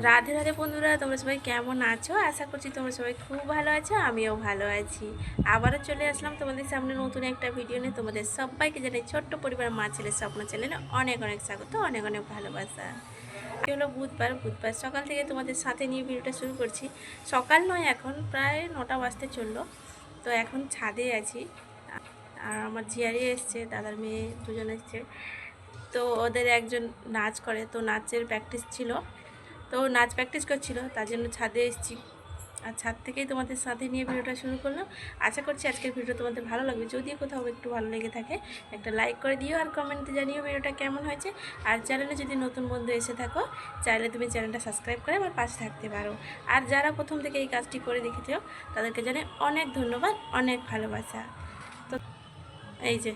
রাধে রাধে বন্ধুরা, তোমরা সবাই কেমন আছো? আশা করছি তোমরা সবাই খুব ভালো আছো, আমিও ভালো আছি। আবারও চলে আসলাম তোমাদের সামনে নতুন একটা ভিডিও নিয়ে। তোমাদের সবাইকে জানাই ছোট্ট পরিবার মা ছেলে স্বপ্ন চ্যানেলে অনেক অনেক স্বাগত, অনেক অনেক ভালোবাসা। হলো বুধবার বুধবার সকাল থেকে তোমাদের সাথে নিয়ে ভিডিওটা শুরু করছি। সকাল নয়, এখন প্রায় নটা বাজতে চলল। তো এখন ছাদে আছি। আর আমার ঝিয়ারি এসছে, দাদার মেয়ে দুজন এসছে। তো ওদের একজন নাচ করে, তো নাচের প্র্যাকটিস ছিল। তো নাচ প্র্যাকটিস করছিল, তার জন্য ছাদে এসেছি। আর ছাদ থেকেই তোমাদের সাথে নিয়ে ভিডিওটা শুরু করলাম। আশা করছি আজকের ভিডিও তোমাদের ভালো লাগবে। যদি কোথাও একটু ভালো লেগে থাকে, একটা লাইক করে দিও আর কমেন্টে জানিও ভিডিওটা কেমন হয়েছে। আর চ্যানেলে যদি নতুন বন্ধু এসে থাকো, চাইলে তুমি চ্যানেলটা সাবস্ক্রাইব করে আমার পাশে থাকতে পারো। আর যারা প্রথম থেকে এই কাজটি করে দেখেছ, তাদেরকে জানে অনেক ধন্যবাদ, অনেক ভালোবাসা। তো এই যে,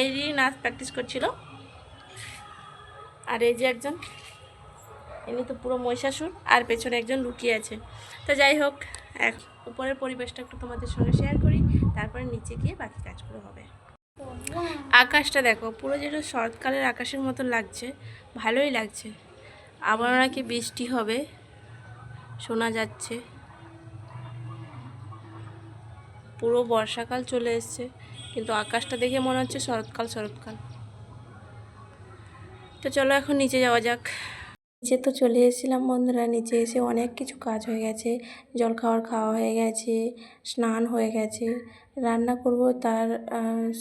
এই নাচ প্র্যাকটিস করছিল। আর এই যে একজন এমনি তো পুরো মহিষাসুর আর পেছনে একজন লুকিয়ে আছে। তো যাই হোক, এক উপরের পরিবেশটা একটু তোমাদের সঙ্গে শেয়ার করি, তারপরে নিচে গিয়ে বাকি কাজগুলো হবে। আকাশটা দেখো, পুরো যেটা শরৎকালের আকাশের মতো লাগছে, ভালোই লাগছে। আবার নাকি বৃষ্টি হবে, শোনা যাচ্ছে। পুরো বর্ষাকাল চলে এসছে, কিন্তু আকাশটা দেখে মনে হচ্ছে শরৎকাল শরৎকাল। তো চলো এখন নিচে যাওয়া যাক। নিচে তো চলে এসেছিলাম বন্ধুরা, নিচে এসে অনেক কিছু কাজ হয়ে গেছে জল খাওয়ার খাওয়া হয়ে গেছে, স্নান হয়ে গেছে। রান্না করব, তার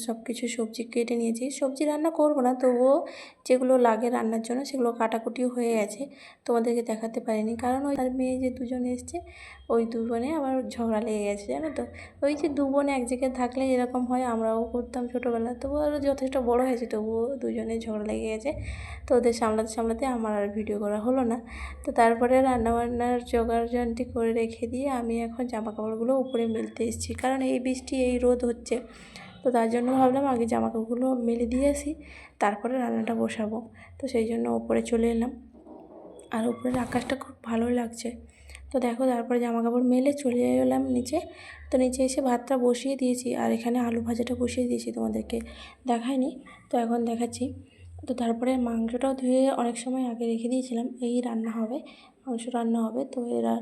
সব কিছু সবজি কেটে নিয়েছি। সবজি রান্না করব না, তবুও যেগুলো লাগে রান্নার জন্য সেগুলো কাটাকুটিও হয়ে গেছে। তোমাদেরকে দেখাতে পারিনি। কারণ ওই তার মেয়ে যে দুজন এসছে, ওই দুজনে আবার ঝগড়া লেগে গেছে, জানো তো? ওই যে দু বোন এক জায়গায় থাকলে এরকম হয়, আমরাও করতাম ছোটোবেলা। তবুও আরও যথেষ্ট বড় হয়েছে, তবুও দুজনে ঝগড়া লেগে গেছে। তো ওদের সামলাতে সামলাতে আমার আর ভিডিও করা হলো না। তো তারপরে রান্নাবান্নার জোগাড় যন্ত্রী করে রেখে দিয়ে আমি এখন জামা কাপড়গুলো উপরে মেলতে এসেছি। কারণ এই বৃষ্টি এই রোদ হচ্ছে। তো তার জন্য ভাবলাম আগে জামা কাপড়গুলো মেলে দিয়ে আসি, তারপরে রান্নাটা বসাবো। তো সেই জন্য ওপরে চলে এলাম। আর উপরের আকাশটা খুব ভালো লাগছে। তো দেখো তারপরে জামা কাপড় মেলে চলে এলাম নিচে। তো নিচে এসে ভাতটা বসিয়ে দিয়েছি আর এখানে আলু ভাজাটা বসিয়ে দিয়েছি, তোমাদেরকে দেখায়নি। তো এখন দেখাচ্ছি। তো তারপরে মাংসটাও ধুয়ে অনেক সময় আগে রেখে দিয়েছিলাম, এই রান্না হবে। মাংস রান্না হবে। তো এরা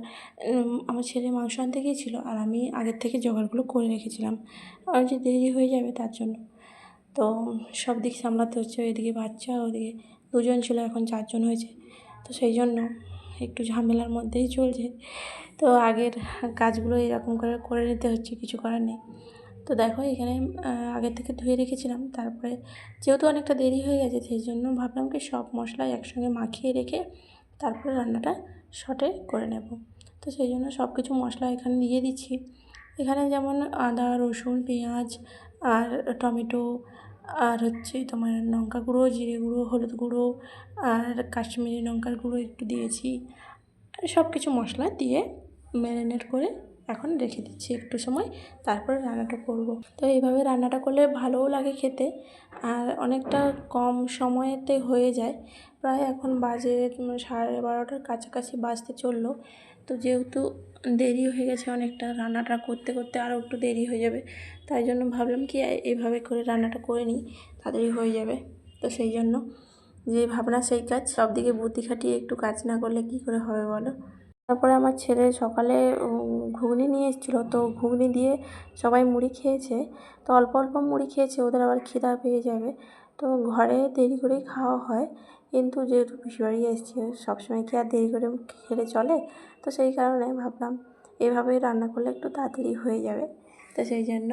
আমার ছেলে মাংস আনতে গিয়েছিল আর আমি আগের থেকে জোগাড়গুলো করে রেখেছিলাম। আর যে দেরি হয়ে যাবে তার জন্য। তো সব দিক সামলাতে হচ্ছে। ওইদিকে বাচ্চা ওইদিকে দুজন ছিল, এখন চারজন হয়েছে। তো সেই জন্য একটু ঝামেলার মধ্যেই চলছে। তো আগের কাজগুলো এরকম করে করে নিতে হচ্ছে, কিছু করার নেই। তো দেখো এখানে আগের থেকে ধুয়ে রেখেছিলাম। তারপরে যেহেতু অনেকটা দেরি হয়ে গেছে, সেই জন্য ভাবলাম কি সব মশলা একসঙ্গে মাখিয়ে রেখে তারপরে রান্নাটা শর্টে করে নেব। তো সেই জন্য সব কিছু মশলা এখানে দিয়ে দিচ্ছি। এখানে যেমন আদা, রসুন, পেঁয়াজ আর টমেটো আর হচ্ছে তোমার লঙ্কা গুঁড়ো, জিরে গুঁড়ো, হলুদ গুঁড়ো আর কাশ্মীরি লঙ্কার গুঁড়ো একটু দিয়েছি। সব কিছু মশলা দিয়ে ম্যারিনেট করে এখন রেখে দিচ্ছি একটু সময়, তারপরে রান্নাটা করব। তো এইভাবে রান্নাটা করলে ভালোও লাগে খেতে আর অনেকটা কম সময়েতে হয়ে যায়। প্রায় এখন বাজে সাড়ে বারোটার কাছাকাছি বাজতে চলল। তো যেহেতু দেরি হয়ে গেছে অনেকটা, রান্নাটা করতে করতে আরও একটু দেরি হয়ে যাবে। তাই জন্য ভাবলাম কি এইভাবে করে রান্নাটা করে নিই, তাড়াতাড়ি হয়ে যাবে। তো সেই জন্য যে ভাবনা, সেই কাজ সব দিকে বুদ্ধি খাটিয়ে একটু কাজ না করলে কী করে হবে বলো? তারপরে আমার ছেলে সকালে ঘুগনি নিয়ে এসেছিল। তো ঘুগনি দিয়ে সবাই মুড়ি খেয়েছে। তো অল্প অল্প মুড়ি খেয়েছে, ওদের আবার খিদা পেয়ে যাবে। তো ঘরে দেরি করেই খাওয়া হয়। কিন্তু যেহেতু পিসিবাড়ি এসেছি, সবসময় কি আর দেরি করে খেলে চলে? তো সেই কারণে ভাবলাম এভাবেই রান্না করলে একটু তাড়াতাড়ি হয়ে যাবে। তো সেই জন্য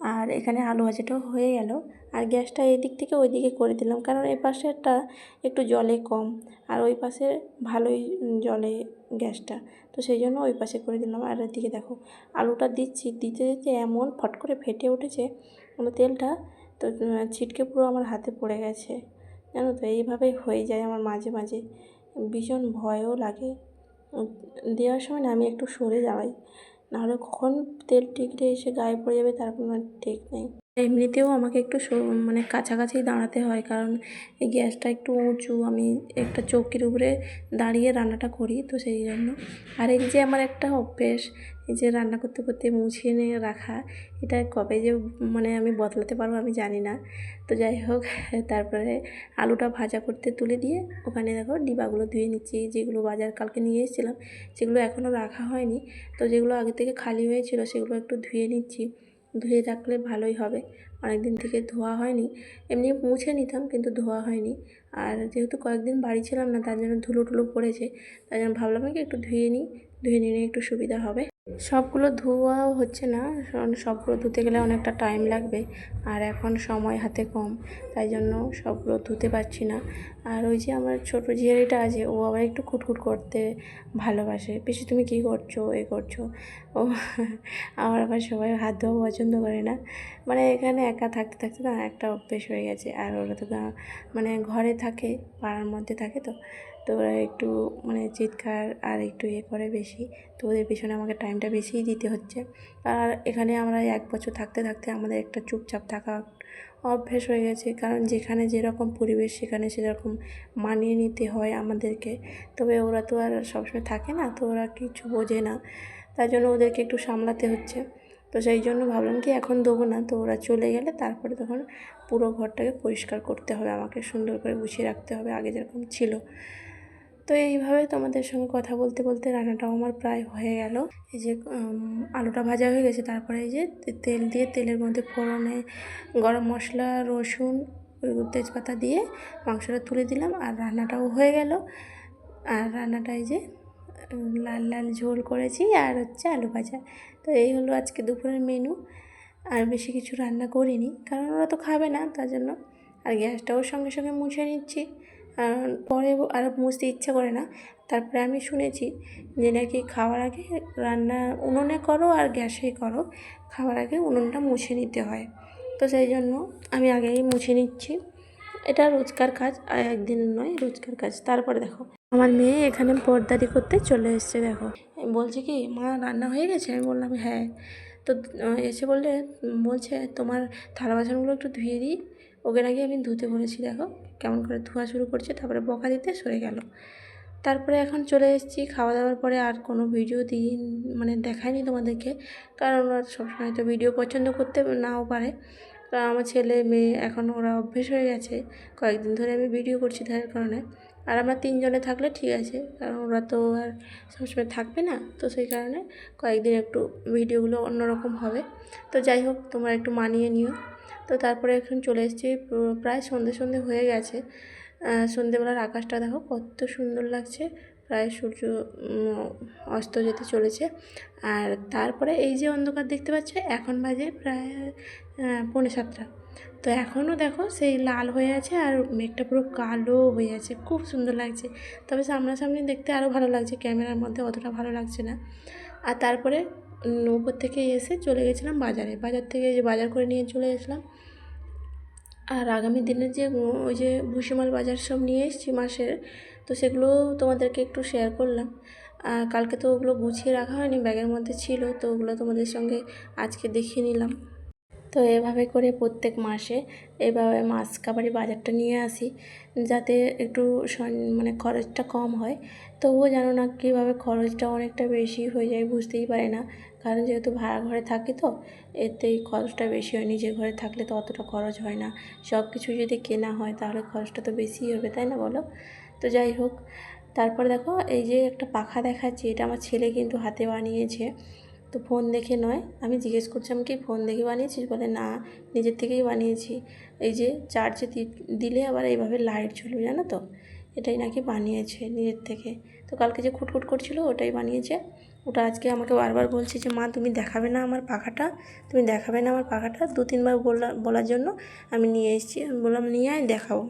আর এখানে আলু ভাজাটাও হয়ে গেল। আর গ্যাসটা এদিক থেকে ওই দিকে করে দিলাম, কারণ এই পাশেরটা একটু জলে কম আর ওই পাশে ভালোই জলে গ্যাসটা। তো সেই জন্য ওই পাশে করে দিলাম। আর এদিকে দেখো, আলুটা দিচ্ছি, দিতে দিতে এমন ফট করে ফেটে উঠেছে মানে তেলটা তো ছিটকে পুরো আমার হাতে পড়ে গেছে। জানো তো, এইভাবেই হয়ে যায় আমার মাঝে মাঝে। ভীষণ ভয়ও লাগে। দেওয়ার সময় না আমি একটু সরে যাই নাহলে কখন তেল টিকলে এসে গায়ে পড়ে যাবে তার কোনো ঠিক নেই। এমনিতেও আমাকে একটু মানে কাছাকাছি দাঁড়াতে হয় কারণ এই গ্যাসটা একটু উঁচু, আমি একটা চৌকির উপরে দাঁড়িয়ে রান্নাটা করি তো সেই জন্য। আর এই যে আমার একটা অভ্যেস এই যে রান্না করতে করতে মুছিয়ে নিয়ে রাখা, এটা কবে যে মানে আমি বদলাতে পারব আমি জানি না। তো যাই হোক, তারপরে আলুটা ভাজা করতে তুলে দিয়ে ওখানে দেখো ডিবাগুলো ধুয়ে নিচ্ছি, যেগুলো বাজার কালকে নিয়ে এসেছিলাম সেগুলো এখনও রাখা হয়নি। তো যেগুলো আগে থেকে খালি হয়েছিল সেগুলো একটু ধুয়ে নিচ্ছি। ধুয়ে রাখলে ভালোই হবে অনেক দিন থেকে ধোয়া হয়নি। এমনি মুছে নিতাম কিন্তু ধোয়া হয়নি। আর যেহেতু কয়েকদিন বাড়ি ছিলাম না, তার জন্য ধুলো টুলো পড়েছে, তাই জন্য ভাবলাম কি একটু ধুয়ে নিই, ধুয়ে নিলে একটু সুবিধা হবে। সবগুলো ধোয়াও হচ্ছে না সবগুলো ধুতে গেলে অনেকটা টাইম লাগবে, আর এখন সময় হাতে কম, তাই জন্য সবগুলো ধুতে পারছি না। আর ওই যে আমার ছোটো ঝিয়ারিটা আছে, ও আবার একটু খুটখুট করতে ভালোবাসে। বেশি তুমি কী করছ, এ করছ? ও আমার আবার সবাই হাত ধোয়া পছন্দ করে না। মানে এখানে একা থাকতে থাকতে না একটা অভ্যেস হয়ে গেছে, আর ওরা তো মানে ঘরে থাকে, পাড়ার মধ্যে থাকে তো তো ওরা একটু মানে চিৎকার আর একটু ইয়ে করে বেশি। তো ওদের পিছনে আমাকে টাইমটা বেশিই দিতে হচ্ছে। আর এখানে আমরা এক বছর থাকতে থাকতে আমাদের একটা চুপচাপ থাকা অভ্যেস হয়ে গেছে। কারণ যেখানে যেরকম পরিবেশ, সেখানে সেরকম মানিয়ে নিতে হয় আমাদেরকে। তবে ওরা তো আর সবসময় থাকে না, তো ওরা কিছু বোঝে না। তাই জন্য ওদেরকে একটু সামলাতে হচ্ছে। তো সেই জন্য ভাবলাম কি এখন দেবো না। তো ওরা চলে গেলে তারপরে তখন পুরো ঘরটাকে পরিষ্কার করতে হবে। আমাকে সুন্দর করে গুছিয়ে রাখতে হবে, আগে যেরকম ছিল। তো এইভাবে তোমাদের সঙ্গে কথা বলতে বলতে রান্নাটাও আমার প্রায় হয়ে গেল। এই যে আলুটা ভাজা হয়ে গেছে, তারপরে এই যে তেল দিয়ে তেলের মধ্যে ফোড়নে গরম মশলা, রসুন তেজপাতা দিয়ে মাংসটা তুলে দিলাম আর রান্নাটাও হয়ে গেল। আর রান্নাটা এই যে লাল লাল ঝোল করেছি আর হচ্ছে আলু ভাজা। তো এই হলো আজকে দুপুরের মেনু। আর বেশি কিছু রান্না করিনি, কারণ ওরা তো খাবে না, তার জন্য আর গ্যাসটাও সঙ্গে সঙ্গে মুছে নিচ্ছি। পরে আর মুছতে ইচ্ছা করে না। তারপরে আমি শুনেছি যে নাকি খাওয়ার আগে রান্না উনুনে করো আর গ্যাসেই করো। খাওয়ার আগে উনুনটা মুছে নিতে হয়। তো সেই জন্য আমি আগেই মুছে নিচ্ছি। এটা রোজকার কাজ, আর একদিন নয়, রোজকার কাজ। তারপরে দেখো, আমার মেয়ে এখানে পর্দারি করতে চলে এসছে, দেখো। বলছে কি, মা, রান্না হয়ে গেছে? আমি বললাম হ্যাঁ। তো এসে বললে, বলছে, তোমার থালা বাসনগুলো একটু ধুয়ে দিই। ওকে নাকি আমি ধুতে বলেছি, দেখো কেমন করে ধোয়া শুরু করছে, তারপরে বকা দিতে সরে গেল। তারপরে এখন চলে এসেছি, খাওয়া দাওয়ার পরে আর কোনো ভিডিও দিই মানে দেখায়নি তোমাদেরকে, কারণ সবসময় তো ভিডিও পছন্দ করতে নাও পারে। কারণ আমার ছেলে, মেয়ে এখন ওরা অভ্যেস হয়ে গেছে। কয়েকদিন ধরে আমি ভিডিও করছি তার কারণে। আর আমরা তিনজনে থাকলে ঠিক আছে, কারণ ওরা তো আর সবসময় থাকবে না, তো সেই কারণে কয়েকদিন একটু ভিডিওগুলো অন্যরকম হবে। তো যাই হোক, তোমরা একটু মানিয়ে নিও। তো তারপরে এখন চলে এসেছি প্রায় সন্ধে সন্ধে হয়ে গেছে। সন্ধেবেলার আকাশটা দেখো কত সুন্দর লাগছে। প্রায় সূর্য অস্ত যেতে চলেছে। আর তারপরে এই যে অন্ধকার দেখতে পাচ্ছ, এখন বাজে প্রায় পৌনে সাতটা। তো এখনও দেখো সেই লাল হয়ে আছে আর মেঘটা পুরো কালো হয়ে আছে। খুব সুন্দর লাগছে। তবে সামনাসামনি দেখতে আরও ভালো লাগছে। ক্যামেরার মধ্যে অতটা ভালো লাগছে না। আর তারপরে উপর থেকে এসে চলে গেছিলাম বাজারে। বাজার থেকে যে বাজার করে নিয়ে চলে এসলাম। আর আগামী দিনের যে ওই যে ভুসিমাল বাজার সব নিয়ে এসেছি মাসের, তো সেগুলো তোমাদেরকে একটু শেয়ার করলাম। আর কালকে তো ওগুলো গুছিয়ে রাখা হয়নি ব্যাগের মধ্যে ছিল, তো ওগুলো তোমাদের সঙ্গে আজকে দেখিয়ে নিলাম। তো এভাবে করে প্রত্যেক মাসে এভাবে মাছ কাবারি বাজারটা নিয়ে আসি, যাতে একটু মানে খরচটা কম হয়। তবুও জানো না কীভাবে খরচটা অনেকটা বেশি হয়ে যায় বুঝতেই পারি না। কারণ যেহেতু ভাড়া ঘরে থাকি তো এতেই খরচটা বেশি হয়, নিজের ঘরে থাকলে তো অতটা খরচ হয় না। সব কিছু যদি কেনা হয় তাহলে খরচটা তো বেশিই হবে, তাই না বলো? তো যাই হোক, তারপর দেখো এই যে একটা পাখা দেখাচ্ছি, এটা আমার ছেলে কিন্তু হাতে বানিয়েছে। তো ফোন দেখে নয়। আমি জিজ্ঞেস করছিলাম, কি ফোন দেখে বানিয়েছিস? বলে, না, নিজের থেকেই বানিয়েছি। এই যে চার্জে দিলে আবার এইভাবে লাইট জ্বলবে, জানো তো? এটাই নাকি বানিয়েছে নিজের থেকে। তো কালকে যে খুটখুট করছিল, ওটাই বানিয়েছে। ওটা আজকে আমাকে বারবার বলছে যে, মা, তুমি দেখাবে না আমার পাখাটা। তুমি দেখাবে না আমার পাখাটা। দু তিনবার বলা বলার জন্য আমি নিয়ে এসেছি। আমি বললাম, নিয়ে আয় দেখাবো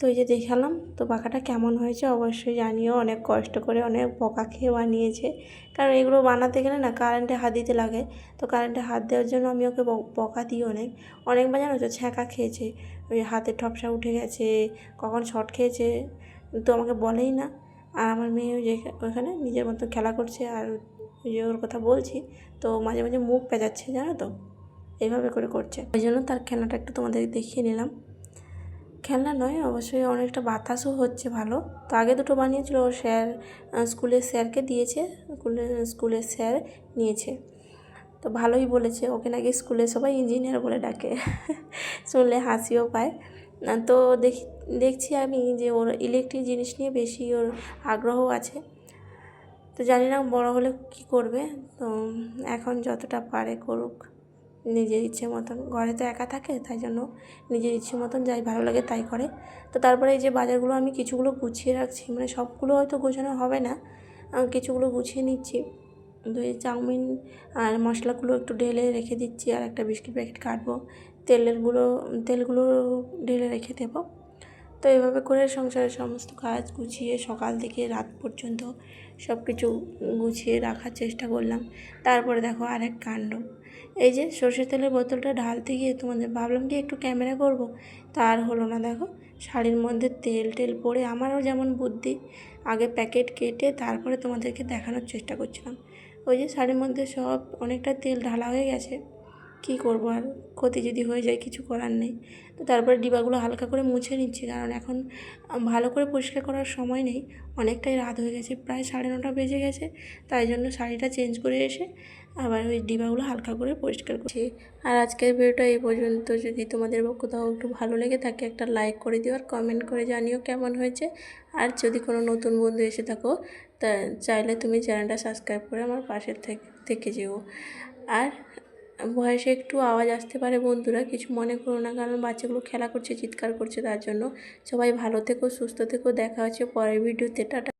তো এই যে দেখালাম, তো পাখাটা কেমন হয়েছে অবশ্যই জানিও। অনেক কষ্ট করে অনেক বকা খেয়ে বানিয়েছে। কারণ এগুলো বানাতে গেলে না কারেন্টে হাত দিতে লাগে। তো কারেন্টে হাত দেওয়ার জন্য আমি ওকে বকা দিই অনেক। অনেকবার জানো তো ছ্যাঁকা খেয়েছে। ওই হাতের ঠপসা উঠে গেছে, কখন শর্ট খেয়েছে, তো আমাকে বলেই না। আর আমার মেয়ে ওই যে ওখানে নিজের মতো খেলা করছে আর যে ওর কথা বলছি, তো মাঝে মাঝে মুখ পেঁচাচ্ছে, জানো তো? এইভাবে করে করছে। ওই জন্য তার খেলাটা একটু তোমাদের দেখিয়ে নিলাম। খেলনা নয়, অবশ্যই অনেকটা বাতাসও হচ্ছে ভালো। তো আগে দুটো বানিয়েছিল, ওর স্যার স্কুলের স্যারকে দিয়েছে স্কুলের স্কুলের স্যার নিয়েছে। তো ভালোই বলেছে, ওকে নাকি স্কুলে সবাই ইঞ্জিনিয়ার বলে ডাকে। শুনলে হাসিও পায়। তো দেখি, দেখছি আমি যে ওর ইলেকট্রিক জিনিস নিয়ে বেশি ওর আগ্রহ আছে। তো জানি না বড় হলে কী করবে। তো এখন যতটা পারে করুক। নিজের ইচ্ছে মতন। ঘরে তো একা থাকে, তাই জন্য নিজের ইচ্ছে মতন যাই ভালো লাগে তাই করে। তো তারপরে এই যে বাজারগুলো আমি কিছুগুলো গুছিয়ে রাখছি মানে সবগুলো হয়তো গোছানো হবে না কিছুগুলো গুছিয়ে নিচ্ছি। দই চাউমিন আর মশলাগুলো একটু ঢেলে রেখে দিচ্ছি, আর একটা বিস্কিট প্যাকেট কাটবো। তেলেরগুলো, তেলগুলো ঢেলে রেখে দেবো। তো এভাবে করে সংসারের সমস্ত কাজ গুছিয়ে সকাল থেকে রাত পর্যন্ত সব কিছু গুছিয়ে রাখার চেষ্টা করলাম। তারপরে দেখো আরেক কাণ্ড। এই যে সর্ষের তেলের বোতলটা ঢালতে গিয়ে তোমাদের ভাবলাম কি একটু ক্যামেরা করব? তার হলো না দেখো, শাড়ির মধ্যে তেল টেল পড়ে আমারও যেমন বুদ্ধি, আগে প্যাকেট কেটে তারপরে তোমাদেরকে দেখানোর চেষ্টা করছিলাম। ওই যে শাড়ির মধ্যে সব অনেকটা তেল ঢালা হয়ে গেছে। কী করব আর ক্ষতি যদি হয়ে যায় কিছু করার নেই। তো তারপরে ডিবাগুলো হালকা করে মুছে নিচ্ছি, কারণ এখন ভালো করে পরিষ্কার করার সময় নেই। অনেকটাই রাত হয়ে গেছে, প্রায় সাড়ে নটা বেজে গেছে, তাই জন্য শাড়িটা চেঞ্জ করে এসে আবার ওই ডিবাগুলো হালকা করে পরিষ্কার করছি। আর আজকের ভিডিওটা এই পর্যন্ত, যদি তোমাদের কোথাও একটু ভালো লেগে থাকে একটা লাইক করে দিও আর কমেন্ট করে জানিও কেমন হয়েছে। আর যদি কোনো নতুন বন্ধু এসে থাকো, তা চাইলে তুমি চ্যানেলটা সাবস্ক্রাইব করে আমার পাশে থেকে থেকে যেও। আর ভয়েসে একটু আওয়াজ আসতে পারে বন্ধুরা, কিছু মনে করো না কারণ বাচ্চাগুলো খেলা করছে, চিৎকার করছে তার জন্য। সবাই ভালো থেকো, সুস্থ থেকো, দেখা হচ্ছে পরের ভিডিওতে, টাটা।